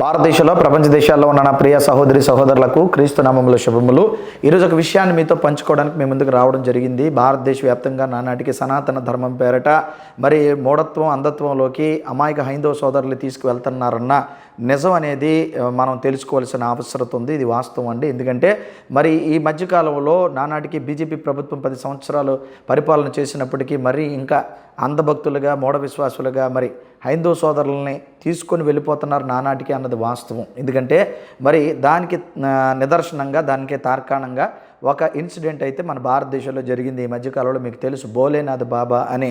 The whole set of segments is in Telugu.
భారతదేశంలో ప్రపంచ దేశాల్లో ఉన్న నా ప్రియ సహోదరి సహోదరులకు క్రీస్తు నామముల శుభములు. ఈరోజు ఒక విషయాన్ని మీతో పంచుకోవడానికి మీ ముందుకు రావడం జరిగింది. భారతదేశ వ్యాప్తంగా నానాటికి సనాతన ధర్మం పేరట మరి మూఢత్వం అంధత్వంలోకి అమాయక హైందవ సోదరులు తీసుకువెళ్తున్నారన్న నిజం అనేది మనం తెలుసుకోవాల్సిన అవసరం ఉంది ఇది వాస్తవం అండి. ఎందుకంటే మరి ఈ మధ్యకాలంలో నానాటికి బీజేపీ ప్రభుత్వం పది సంవత్సరాలు పరిపాలన చేసినప్పటికీ మరి ఇంకా అంధభక్తులుగా మూఢ విశ్వాసులుగా మరి హైందవ సోదరులని తీసుకొని వెళ్ళిపోతున్నారు నానాటికి అన్నది వాస్తవం. ఎందుకంటే మరి దానికి నిదర్శనంగా దానికి తార్కాణంగా ఒక ఇన్సిడెంట్ అయితే మన భారతదేశంలో జరిగింది ఈ మధ్యకాలంలో మీకు తెలుసు భోలేనాథ్ బాబా అనే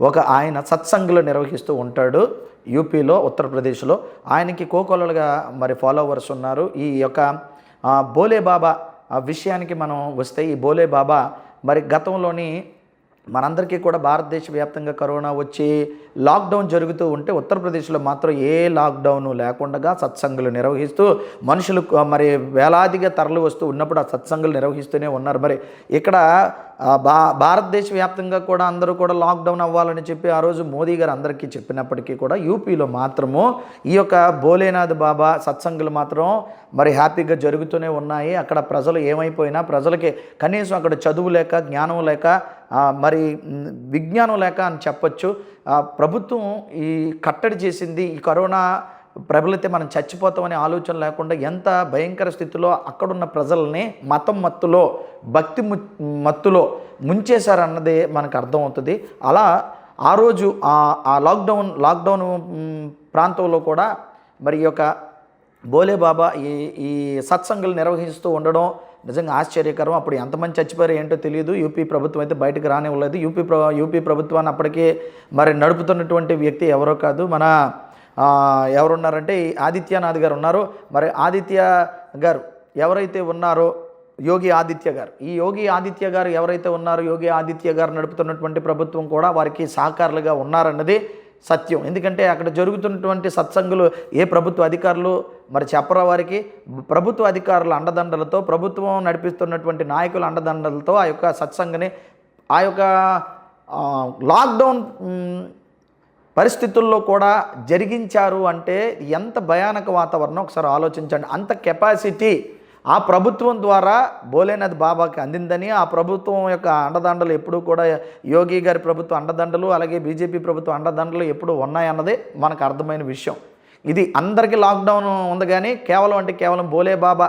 ఒక ఆయన సత్సంగులు నిర్వహిస్తూ ఉంటాడు యూపీలో ఉత్తరప్రదేశ్లో. ఆయనకి కోకొలలుగా మరి ఫాలోవర్స్ ఉన్నారు. ఈ యొక్క బోలేబాబా బోలే బాబా ఆ విషయానికి మనం వస్తే ఈ బోలే బాబా మరి గతంలోని మనందరికీ కూడా భారతదేశ వ్యాప్తంగా కరోనా వచ్చి లాక్డౌన్ జరుగుతూ ఉంటే ఉత్తరప్రదేశ్లో మాత్రం ఏ లాక్డౌన్ లేకుండా సత్సంగులు నిర్వహిస్తూ మనుషులు మరి వేలాదిగా తరలి వస్తూ ఉన్నప్పుడు ఆ సత్సంగులు నిర్వహిస్తూనే ఉన్నారు. మరి ఇక్కడ భా భారతదేశ వ్యాప్తంగా కూడా అందరూ కూడా లాక్డౌన్ అవ్వాలని చెప్పి ఆ రోజు మోదీ గారు అందరికీ చెప్పినప్పటికీ కూడా యూపీలో మాత్రము ఈ యొక్క భోలేనాథ్ బాబా సత్సంగులు మాత్రం మరి హ్యాపీగా జరుగుతూనే ఉన్నాయి. అక్కడ ప్రజలు ఏమైపోయినా ప్రజలకి కనీసం అక్కడ చదువు లేక జ్ఞానం లేక మరి విజ్ఞానం లేక అని చెప్పచ్చు. ప్రభుత్వం ఈ కట్టడి చేసింది ఈ కరోనా ప్రబలితే మనం చచ్చిపోతామనే ఆలోచన లేకుండా ఎంత భయంకర స్థితిలో అక్కడున్న ప్రజల్ని మతం మత్తులో భక్తి ము- మత్తులో ముంచేశారన్నది మనకు అర్థమవుతుంది. అలా ఆ రోజు ఆ- లాక్డౌన్ లాక్డౌన్ ప్రాంతంలో కూడా మరి యొక్క బోలే బాబా ఈ ఈ సత్సంగులు నిర్వహిస్తూ ఉండడం నిజంగా ఆశ్చర్యకరం. అప్పుడు ఎంతమంది చచ్చిపోయారు ఏంటో తెలియదు. యూపీ ప్రభుత్వం అయితే బయటకు రానివ్వలేదు. యూపీ ప్ర యూపీ ప్రభుత్వాన్ని అప్పటికే మరి నడుపుతున్నటువంటి వ్యక్తి ఎవరో కాదు. మన ఎవరున్నారంటే ఆదిత్యనాథ్ గారు ఉన్నారు. మరి ఆదిత్య గారు ఎవరైతే ఉన్నారో యోగి ఆదిత్య గారు ఈ యోగి ఆదిత్య గారు ఎవరైతే ఉన్నారో యోగి ఆదిత్య గారు నడుపుతున్నటువంటి ప్రభుత్వం కూడా వారికి సహకారులుగా ఉన్నారన్నది సత్యం. ఎందుకంటే అక్కడ జరుగుతున్నటువంటి సత్సంగులు ఏ ప్రభుత్వ అధికారులు మరి చెప్పరా వారికి ప్రభుత్వ అధికారుల అండదండలతో ప్రభుత్వం నడిపిస్తున్నటువంటి నాయకుల అండదండలతో ఆ యొక్క సత్సంగని ఆ యొక్క లాక్డౌన్ పరిస్థితుల్లో కూడా జరిగించారు అంటే ఎంత భయానక వాతావరణం? ఒకసారి ఆలోచించండి. అంత కెపాసిటీ ఆ ప్రభుత్వం ద్వారా భోలేనాథ్ బాబాకి అందిందని ఆ ప్రభుత్వం యొక్క అండదండలు ఎప్పుడూ కూడా యోగి గారి ప్రభుత్వ అండదండలు అలాగే బీజేపీ ప్రభుత్వ అండదండలు ఎప్పుడు ఉన్నాయన్నది మనకు అర్థమైన విషయం. ఇది అందరికీ లాక్డౌన్ ఉంది కానీ కేవలం అంటే కేవలం భోలే బాబా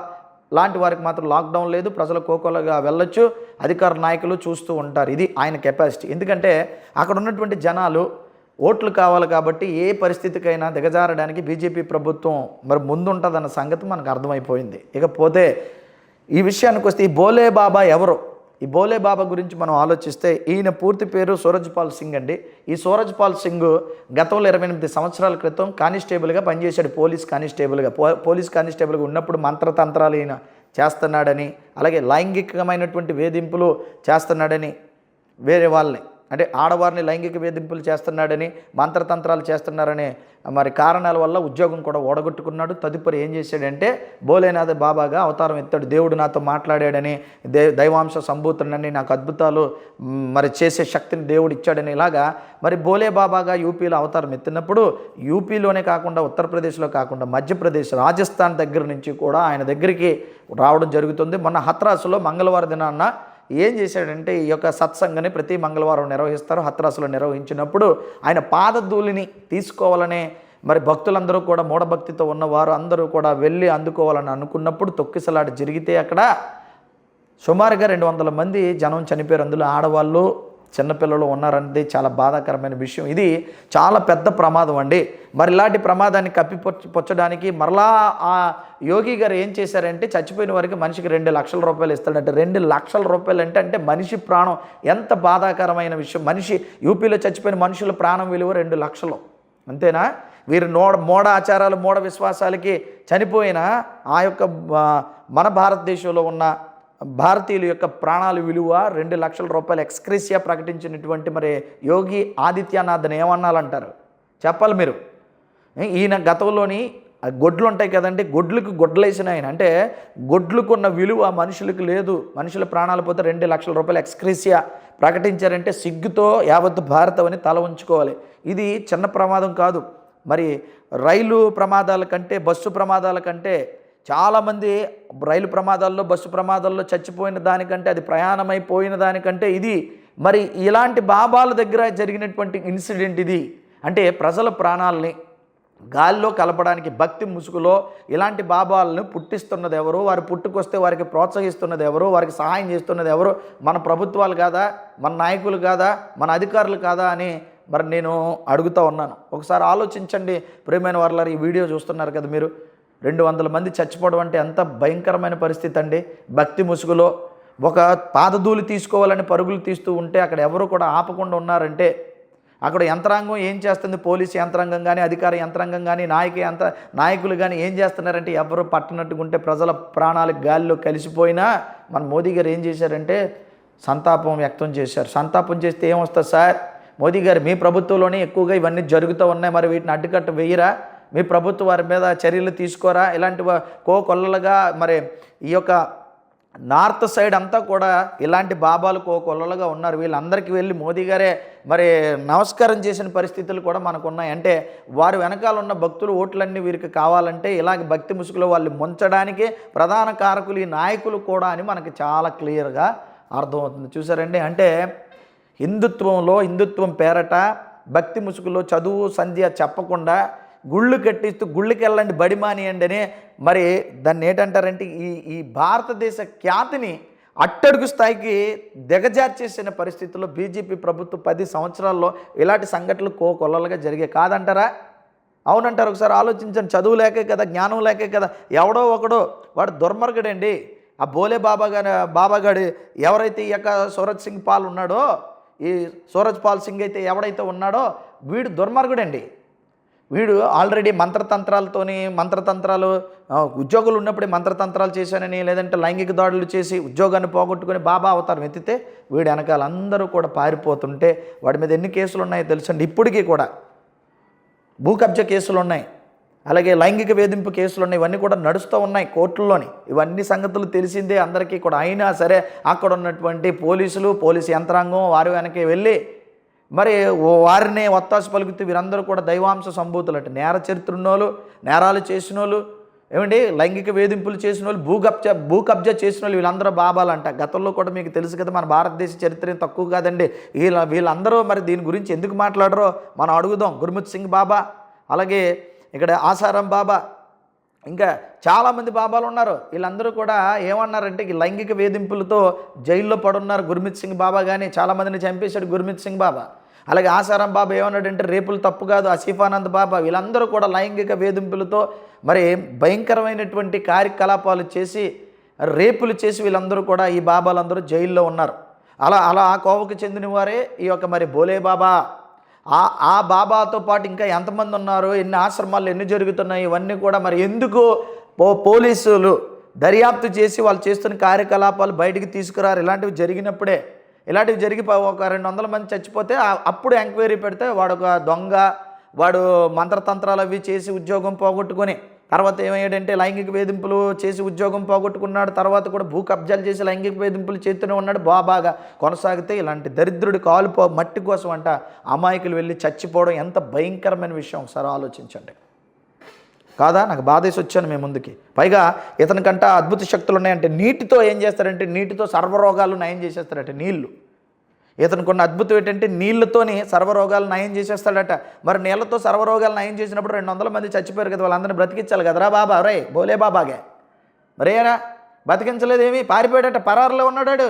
లాంటి వారికి మాత్రం లాక్డౌన్ లేదు. ప్రజలు కోకోలుగా వెళ్ళొచ్చు. అధికార నాయకులు చూస్తూ ఉంటారు. ఇది ఆయన కెపాసిటీ. ఎందుకంటే అక్కడ ఉన్నటువంటి జనాలు ఓట్లు కావాలి కాబట్టి ఏ పరిస్థితికైనా దిగజారడానికి బీజేపీ ప్రభుత్వం మరి ముందుంటుందన్న సంగతి మనకు అర్థమైపోయింది. ఇకపోతే ఈ విషయానికి వస్తే ఈ బోలే బాబా ఎవరు? ఈ బోలే బాబా గురించి మనం ఆలోచిస్తే ఈయన పూర్తి పేరు సూరజ్ పాల్ సింగ్ అండి. ఈ సూరజ్ పాల్ సింగ్ గతంలో ఇరవై ఎనిమిది సంవత్సరాల క్రితం కానిస్టేబుల్గా పనిచేశాడు. పోలీస్ కానిస్టేబుల్గా. పో పోలీస్ కానిస్టేబుల్గా ఉన్నప్పుడు మంత్రతంత్రాలు ఈయన చేస్తున్నాడని అలాగే లైంగికమైనటువంటి వేధింపులు చేస్తున్నాడని వేరే వాళ్ళని. అంటే ఆడవారిని లైంగిక వేధింపులు చేస్తున్నాడని మంత్రతంత్రాలు చేస్తున్నారనే మరి కారణాల వల్ల ఉద్యోగం కూడా ఓడగొట్టుకున్నాడు. తదుపరి ఏం చేశాడంటే భోలేనాథ్ బాబాగా అవతారం ఎత్తాడు. దేవుడు నాతో మాట్లాడాడని దే దైవాంశ సంభూతుడని నాకు అద్భుతాలు మరి చేసే శక్తిని దేవుడు ఇచ్చాడని ఇలాగా మరి భోలే బాబాగా యూపీలో అవతారం ఎత్తినప్పుడు యూపీలోనే కాకుండా ఉత్తరప్రదేశ్లో కాకుండా మధ్యప్రదేశ్ రాజస్థాన్ దగ్గర నుంచి కూడా ఆయన దగ్గరికి రావడం జరుగుతుంది. మొన్న హత్రాసులో మంగళవారం దినాన్న ఏం చేశాడంటే ఈ యొక్క సత్సంగని ప్రతి మంగళవారం నిర్వహిస్తారు హత్రాసులో నిర్వహించినప్పుడు ఆయన పాదధూళిని తీసుకోవాలనే మరి భక్తులందరూ కూడా మూఢభక్తితో ఉన్నవారు అందరూ కూడా వెళ్ళి అందుకోవాలని అనుకున్నప్పుడు తొక్కిసలాట జరిగితే అక్కడ సుమారుగా రెండు వందల మంది జనం చనిపోయారు. అందులో ఆడవాళ్ళు చిన్నపిల్లలు ఉన్నారనేది చాలా బాధాకరమైన విషయం. ఇది చాలా పెద్ద ప్రమాదం అండి. మరి ఇలాంటి ప్రమాదాన్ని కప్పిపుచ్చడానికి మరలా ఆ యోగి గారు ఏం చేశారంటే చచ్చిపోయిన వారికి మనిషికి రెండు లక్షల రూపాయలు ఇస్తాడంటే. రెండు లక్షల రూపాయలు అంటే అంటే మనిషి ప్రాణం ఎంత బాధాకరమైన విషయం. మనిషి యూపీలో చచ్చిపోయిన మనుషుల ప్రాణం విలువ రెండు లక్షలు. అంతేనా? వీరు నోడ మూఢ ఆచారాలు మూఢ విశ్వాసాలకి చనిపోయిన ఆ యొక్క మన భారతదేశంలో ఉన్న భారతీయుల యొక్క ప్రాణాల విలువ రెండు లక్షల రూపాయలు ఎక్స్క్రీసియా ప్రకటించినటువంటి మరి యోగి ఆదిత్యనాథ్ని ఏమన్నాలంటారు? చెప్పాలి మీరు. ఈయన గతంలోని గొడ్లు ఉంటాయి కదండి గొడ్లకు గొడ్లేసిన ఆయన. అంటే గొడ్లకున్న విలువ మనుషులకు లేదు. మనుషుల ప్రాణాలు పోతే రెండు లక్షల రూపాయలు ఎక్స్క్రీసియా ప్రకటించారంటే సిగ్గుతో యావత్ భారతం అని తల ఉంచుకోవాలి ఇది చిన్న ప్రమాదం కాదు. మరి రైలు ప్రమాదాల కంటే బస్సు ప్రమాదాల కంటే చాలామంది రైలు ప్రమాదాల్లో బస్సు ప్రమాదాల్లో చచ్చిపోయిన దానికంటే అది ప్రయాణమైపోయిన దానికంటే ఇది మరి ఇలాంటి బాబాల దగ్గర జరిగినటువంటి ఇన్సిడెంట్ ఇది. అంటే ప్రజల ప్రాణాలని గాల్లో కలపడానికి భక్తి ముసుగులో ఇలాంటి బాబాలను పుట్టిస్తున్నది ఎవరు? వారు పుట్టుకొస్తే వారికి ప్రోత్సహిస్తున్నది ఎవరు? వారికి సహాయం చేస్తున్నది ఎవరు? మన ప్రభుత్వాలు కాదా? మన నాయకులు కాదా? మన అధికారులు కాదా అని మరి నేను అడుగుతూ ఉన్నాను. ఒకసారి ఆలోచించండి. ప్రియమైన వారు ఈ వీడియో చూస్తున్నారు కదా మీరు. రెండు వందల మంది చచ్చిపోవడం అంటే ఎంత భయంకరమైన పరిస్థితి అండి. భక్తి ముసుగులో ఒక పాదధూళి తీసుకోవాలని పరుగులు తీస్తూ ఉంటే అక్కడ ఎవరు కూడా ఆపకుండా ఉన్నారంటే అక్కడ యంత్రాంగం ఏం చేస్తుంది? పోలీసు యంత్రాంగం కానీ అధికార యంత్రాంగం కానీ నాయక యంత్ర నాయకులు కానీ ఏం చేస్తున్నారంటే ఎవరు పట్టనట్టుకుంటే ప్రజల ప్రాణాలు గాలిలో కలిసిపోయినా మన మోదీ గారు ఏం చేశారంటే సంతాపం వ్యక్తం చేశారు. సంతాపం చేస్తే ఏమొస్తుంది సార్? మోదీ గారు మీ ప్రభుత్వంలోనే ఎక్కువగా ఇవన్నీ జరుగుతూ ఉన్నాయి. మరి వీటిని అడ్డుకట్ట వేయరా? మీ ప్రభుత్వం వారి మీద చర్యలు తీసుకోరా? ఇలాంటి కోకొల్లలుగా మరి ఈ యొక్క నార్త్ సైడ్ అంతా కూడా ఇలాంటి బాబాలు కోకొల్లలుగా ఉన్నారు. వీళ్ళందరికీ వెళ్ళి మోదీ గారే మరి నమస్కారం చేసిన పరిస్థితులు కూడా మనకు ఉన్నాయి అంటే వారు వెనకాల ఉన్న భక్తులు ఓట్లన్నీ వీరికి కావాలంటే ఇలాగ భక్తి ముసుగులో వాళ్ళు ముంచడానికి ప్రధాన కారకులు ఈ నాయకులు కూడా అని మనకి చాలా క్లియర్గా అర్థమవుతుంది. చూసారండి? అంటే హిందుత్వంలో హిందుత్వం పేరట భక్తి ముసుగులో చదువు సంధ్య చెప్పకుండా గుళ్ళు కట్టిస్తూ గుళ్ళకి వెళ్ళండి బడి మానియండి అని మరి దాన్ని ఏంటంటారంటే ఈ ఈ భారతదేశ ఖ్యాతిని అట్టడుగు స్థాయికి దిగజార్చేసిన పరిస్థితుల్లో బీజేపీ ప్రభుత్వం పది సంవత్సరాల్లో ఇలాంటి సంఘటనలు కోకొల్లలుగా జరిగాయి. కాదంటారా? అవునంటారు ఒకసారి ఆలోచించండి. చదువు లేకే కదా జ్ఞానం లేకే కదా ఎవడో ఒకడో వాడు దుర్మార్గుడండి. ఆ బోలే బాబాగా బాబాగాడు ఎవరైతే ఈ యొక్క సూరజ్ సింగ్ పాల్ ఉన్నాడో ఈ సూరజ్ పాల్ సింగ్ అయితే ఎవడైతే ఉన్నాడో వీడు దుర్మార్గుడండి. వీడు ఆల్రెడీ మంత్రతంత్రాలతోని మంత్రతంత్రాలు ఉద్యోగులు ఉన్నప్పుడే మంత్రతంత్రాలు చేశానని లేదంటే లైంగిక దాడులు చేసి ఉద్యోగాన్ని పోగొట్టుకుని బాబా అవతారం ఎత్తితే వీడు వెనకాల అందరూ కూడా పారిపోతుంటే వాడి మీద ఎన్ని కేసులు ఉన్నాయో తెలుసండి ఇప్పటికీ కూడా భూ కబ్జా కేసులు ఉన్నాయి. అలాగే లైంగిక వేధింపు కేసులు ఉన్నాయి. ఇవన్నీ కూడా నడుస్తూ ఉన్నాయి కోర్టుల్లోని. ఇవన్నీ సంగతులు తెలిసిందే అందరికీ కూడా. అయినా సరే అక్కడ ఉన్నటువంటి పోలీసులు పోలీసు యంత్రాంగం వారి వెనకే వెళ్ళి మరి ఓ- వారినే ఒత్తాసు పలుకుతూ వీరందరూ కూడా దైవాంశ సంభూతులు అంటే నేర చరిత్ర ఉన్నోళ్ళు నేరాలు చేసిన వాళ్ళు ఏమండి? లైంగిక వేధింపులు చేసిన వాళ్ళు భూ కబ్జా భూ కబ్జా చేసిన వాళ్ళు వీళ్ళందరూ బాబాలంట గతంలో కూడా మీకు తెలుసు కదా మన భారతదేశ చరిత్ర తక్కువ కాదండి. వీళ్ళ వీళ్ళందరూ మరి దీని గురించి ఎందుకు మాట్లాడరో మనం అడుగుదాం. గుర్ముత్ సింగ్ బాబా అలాగే ఇక్కడ ఆసారాం బాబా ఇంకా చాలామంది బాబాలు ఉన్నారు. వీళ్ళందరూ కూడా ఏమన్నారంటే ఈ లైంగిక వేధింపులతో జైల్లో పడున్నారు గుర్మిత్ సింగ్ బాబా కానీ చాలామందిని చంపేశాడు గుర్మిత్ సింగ్ బాబా. అలాగే ఆసారం బాబా ఏమన్నాడంటే రేపులు తప్పు కాదు అసీఫానంద్ బాబా. వీళ్ళందరూ కూడా లైంగిక వేధింపులతో మరి భయంకరమైనటువంటి కార్యకలాపాలు చేసి రేపులు చేసి వీళ్ళందరూ కూడా ఈ బాబాలందరూ జైల్లో ఉన్నారు. అలా అలా ఆ కోవకు చెందిన వారే ఈ యొక్క మరి బోలే బాబా. ఆ ఆ బాబాతో పాటు ఇంకా ఎంతమంది ఉన్నారు ఎన్ని ఆశ్రమాలు ఎన్ని జరుగుతున్నాయి ఇవన్నీ కూడా మరి ఎందుకు పో పోలీసులు దర్యాప్తు చేసి వాళ్ళు చేస్తున్న కార్యకలాపాలు బయటికి తీసుకురారు? ఇలాంటివి జరిగినప్పుడే ఇలాంటివి జరిగి ఒక రెండు వందల మంది చచ్చిపోతే అప్పుడు ఎంక్వైరీ పెడితే వాడు ఒక దొంగ వాడు మంత్రతంత్రాలు అవి చేసి ఉద్యోగం పోగొట్టుకొని తర్వాత ఏమయ్యాడంటే లైంగిక వేధింపులు చేసి ఉద్యోగం పోగొట్టుకున్నాడు తర్వాత కూడా భూ కబ్జాలు చేసి లైంగిక వేధింపులు చేస్తూనే ఉన్నాడు. బాబాగా కొనసాగితే ఇలాంటి దరిద్రుడి కాలుపో మట్టి కోసం అంట అమాయకులు వెళ్ళి చచ్చిపోవడం ఎంత భయంకరమైన విషయం ఒకసారి ఆలోచించండి. కాదా? నాకు బాధేసి వచ్చాను మేము ముందుకి. పైగా ఇతనికంట అద్భుత శక్తులు ఉన్నాయంటే నీటితో ఏం చేస్తారంటే నీటితో సర్వరోగాలు నయం చేసేస్తారంటే నీళ్ళు ఇతనికి ఉన్న అద్భుతం ఏంటంటే నీళ్ళతోని సర్వరోగాలు నయం చేసేస్తాడట. మరి నీళ్ళతో సర్వరోగాలు నయం చేసినప్పుడు రెండు వందల మంది చచ్చిపోయారు కదా వాళ్ళందరినీ బ్రతికించాలి కదరా బాబా రే బోలే బాబాగే. మరేరా బతికించలేదేమి? పారిపోయాడట పరారులో ఉన్నాడు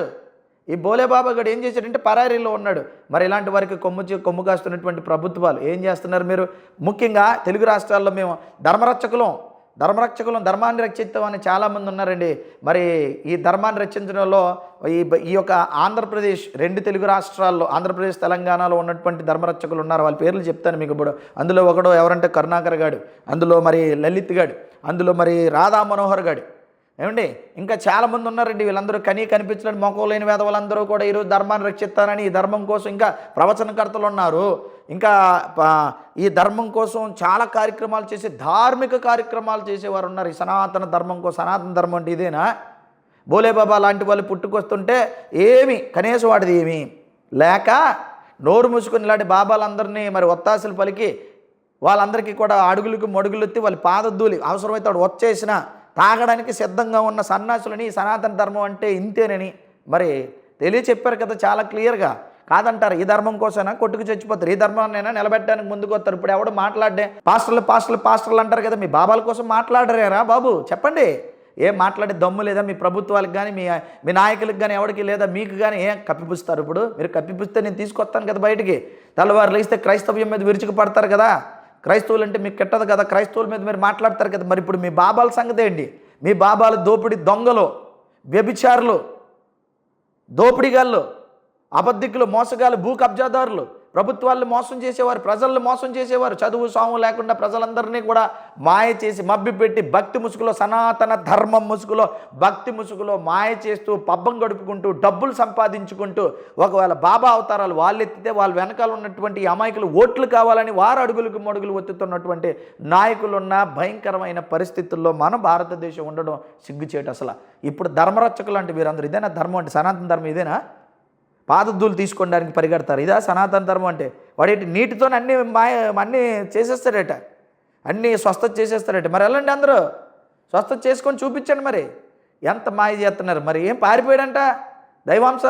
ఈ బోలే బాబా గడు ఏం చేశాడంటే పరారీలో ఉన్నాడు. మరి ఇలాంటి వారికి కొమ్ము కొమ్ము కాస్తున్నటువంటి ప్రభుత్వాలు ఏం చేస్తున్నారు మీరు? ముఖ్యంగా తెలుగు రాష్ట్రాల్లో మేము ధర్మరక్షకులం. ధర్మరక్షకులను ధర్మాన్ని రక్షిస్తామని చాలామంది ఉన్నారండి. మరి ఈ ధర్మాన్ని రక్షించడంలో ఈ ఈ యొక్క ఆంధ్రప్రదేశ్ రెండు తెలుగు రాష్ట్రాల్లో ఆంధ్రప్రదేశ్ తెలంగాణలో ఉన్నటువంటి ధర్మరక్షకులు ఉన్నారు. వాళ్ళ పేర్లు చెప్తాను మీకు ఇప్పుడు. అందులో ఒకడు ఎవరంటే కరుణాకర్ గాడు. అందులో మరి లలిత్ గాడు. అందులో మరి రాధా మనోహర్ గాడు. ఏమండి? ఇంకా చాలామంది ఉన్నారండి వీళ్ళందరూ కనీ కనిపించలేని మొక్కలు లేని వేదవులందరూ కూడా ఈరోజు ధర్మాన్ని రక్షిస్తారని ఈ ధర్మం కోసం ఇంకా ప్రవచనకర్తలు ఉన్నారు. ఇంకా ఈ ధర్మం కోసం చాలా కార్యక్రమాలు చేసి ధార్మిక కార్యక్రమాలు చేసేవారు ఉన్నారు. ఈ సనాతన ధర్మం కోసం సనాతన ధర్మం అంటే ఇదేనా? బోలేబాబా లాంటి వాళ్ళు పుట్టుకొస్తుంటే ఏమి కనీసం వాటిది ఏమి? లేక నోరు మూసుకుని ఇలాంటి బాబాలందరినీ మరి ఒత్తాసులు పలికి వాళ్ళందరికీ కూడా అడుగులకు మడుగులెత్తి వాళ్ళ పాదధూలి అవసరమైతే వాడు వచ్చేసిన తాగడానికి సిద్ధంగా ఉన్న సన్నాసులని సనాతన ధర్మం అంటే ఇంతేనని. మరి తెలియ చెప్పారు కదా చాలా క్లియర్గా. కాదంటారు ఈ ధర్మం కోసమైనా కొట్టుకు చచ్చిపోతారు? ఈ ధర్మాన్నైనా నిలబెట్టడానికి ముందుకు వస్తారు ఇప్పుడు ఎవడు మాట్లాడే పాస్టర్లు పాస్టర్లు పాస్టర్లు అంటారు కదా మీ బాబాల కోసం మాట్లాడరేరా బాబు చెప్పండి. ఏం మాట్లాడే దమ్ము లేదా మీ ప్రభుత్వాలకు కానీ మీ మీ నాయకులకు కానీ ఎవరికి లేదా మీకు కానీ ఏం కప్పిపుస్తారు ఇప్పుడు? మీరు కప్పిపుస్తే నేను తీసుకొస్తాను కదా బయటికి. తెల్లవారు లేస్తే క్రైస్తవ్యం మీద విరుచుకు పడతారు కదా. క్రైస్తవులు అంటే మీకు కెట్టదు కదా క్రైస్తవుల మీద మీరు మాట్లాడతారు కదా. మరి ఇప్పుడు మీ బాబాల సంగతి ఏంటి? మీ బాబాలు దోపిడి దొంగలు వ్యభిచారులు దోపిడిగాళ్ళు అబద్ధికులు మోసగాళ్ళు భూ కబ్జాదారులు ప్రభుత్వాలను మోసం చేసేవారు ప్రజలను మోసం చేసేవారు చదువు సాము లేకుండా ప్రజలందరినీ కూడా మాయ చేసి మబ్బిపెట్టి భక్తి ముసుగులో సనాతన ధర్మం ముసుగులో భక్తి ముసుగులో మాయ చేస్తూ పబ్బం గడుపుకుంటూ డబ్బులు సంపాదించుకుంటూ ఒకవేళ బాబా అవతారాలు వాళ్ళు ఎత్తితే వాళ్ళ వెనకాల ఉన్నటువంటి అమాయకులు ఓట్లు కావాలని వారు అడుగులకు మడుగులు ఒత్తుతున్నటువంటి నాయకులున్న భయంకరమైన పరిస్థితుల్లో మన భారతదేశం ఉండడం సిగ్గుచేటు అసలు. ఇప్పుడు ధర్మరక్షకులు అంటే వీరందరూ ఇదేనా ధర్మం అంటే సనాతన ధర్మం ఇదేనా? పాదద్దులు తీసుకోవడానికి పరిగెడతారు. ఇదా సనాతన ధర్మం అంటే. వాడేంటి నీటితో అన్ని మాయ అన్నీ చేసేస్తాడట అన్నీ స్వస్థత చేసేస్తాడట మరి వెళ్ళండి అందరూ స్వస్థత చేసుకొని చూపించండి మరి. ఎంత మాయ చేస్తున్నారు. మరి ఏం పారిపోయాడంట? దైవాంశ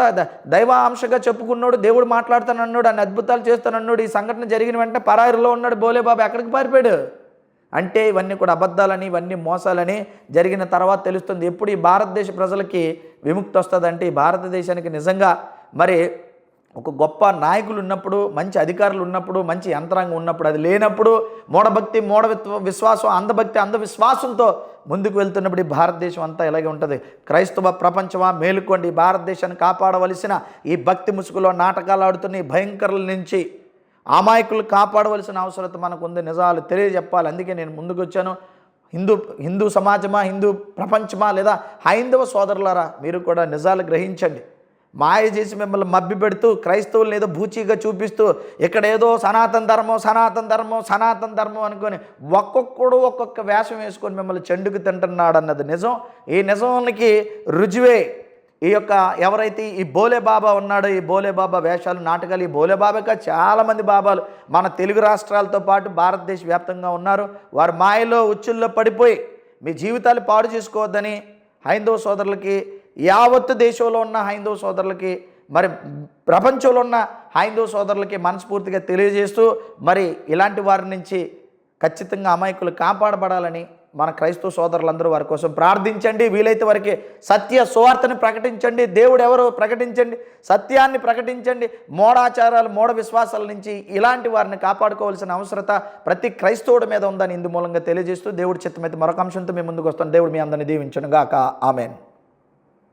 దైవాంశగా చెప్పుకున్నాడు దేవుడు మాట్లాడుతానన్నాడు అన్ని అద్భుతాలు చేస్తానన్నాడు ఈ సంఘటన జరిగిన వెంటనే పరాయిలో ఉన్నాడు బోలే బాబు. ఎక్కడికి పారిపోయాడు? అంటే ఇవన్నీ కూడా అబద్ధాలని ఇవన్నీ మోసాలని జరిగిన తర్వాత తెలుస్తుంది. ఎప్పుడు ఈ భారతదేశ ప్రజలకి విముక్తి వస్తుందంటే ఈ భారతదేశానికి నిజంగా మరి ఒక గొప్ప నాయకులు ఉన్నప్పుడు మంచి అధికారులు ఉన్నప్పుడు మంచి యంత్రాంగం ఉన్నప్పుడు అది లేనప్పుడు మూఢభక్తి మూఢ విశ్వాసం అంధభక్తి అంధవిశ్వాసంతో ముందుకు వెళ్తున్నప్పుడు ఈ భారతదేశం అంతా ఇలాగే ఉంటుంది. క్రైస్తవ ప్రపంచమా? మేలుకోండి. భారతదేశాన్ని కాపాడవలసిన ఈ భక్తి ముసుగులో నాటకాలు ఆడుతున్న ఈ భయంకరుల నుంచి అమాయకులు కాపాడవలసిన అవసరత మనకు ఉంది నిజాలు తెలియజెప్పాలి. అందుకే నేను ముందుకు వచ్చాను హిందూ హిందూ సమాజమా? హిందూ ప్రపంచమా? లేదా హైందవ సోదరులారా? మీరు కూడా నిజాలు గ్రహించండి. మాయ చేసి మిమ్మల్ని మబ్బి పెడుతూ క్రైస్తవులను ఏదో భూచీగా చూపిస్తూ ఇక్కడ ఏదో సనాతన ధర్మం సనాతన ధర్మం సనాతన ధర్మం అనుకొని ఒక్కొక్కడు ఒక్కొక్క వేషం వేసుకొని మిమ్మల్ని చెండుకు తింటున్నాడు అన్నది నిజం. ఈ నిజానికి రుజువే. ఈ యొక్క ఎవరైతే ఈ బోలే బాబా ఉన్నాడో ఈ బోలే బాబా వేషాలు నాటకాలు ఈ బోలే బాబాగా చాలామంది బాబాలు మన తెలుగు రాష్ట్రాలతో పాటు భారతదేశ వ్యాప్తంగా ఉన్నారు. వారు మాయలో ఉచ్చుల్లో పడిపోయి మీ జీవితాలు పాడు చేసుకోవద్దని హైందవ సోదరులకి యావత్తు దేశంలో ఉన్న హైందవ సోదరులకి మరి ప్రపంచంలో ఉన్న హైందవ సోదరులకి మనస్ఫూర్తిగా తెలియజేస్తూ మరి ఇలాంటి వారి నుంచి ఖచ్చితంగా అమాయకులు కాపాడబడాలని మన క్రైస్తవ సోదరులందరూ వారి కోసం ప్రార్థించండి. వీలైతే వారికి సత్య సువార్తని ప్రకటించండి. దేవుడు ఎవరో ప్రకటించండి. సత్యాన్ని ప్రకటించండి. మోడాచారాలు మూఢ విశ్వాసాల నుంచి ఇలాంటి వారిని కాపాడుకోవాల్సిన అవసరత ప్రతి క్రైస్తవుడి మీద ఉందని ఇందు మూలంగా తెలియజేస్తూ దేవుడి చిత్తమైతే మరొక అంశంతో మీ ముందుకు వస్తాను దేవుడు మీ అందరిని దీవించను గాక ఆమెను.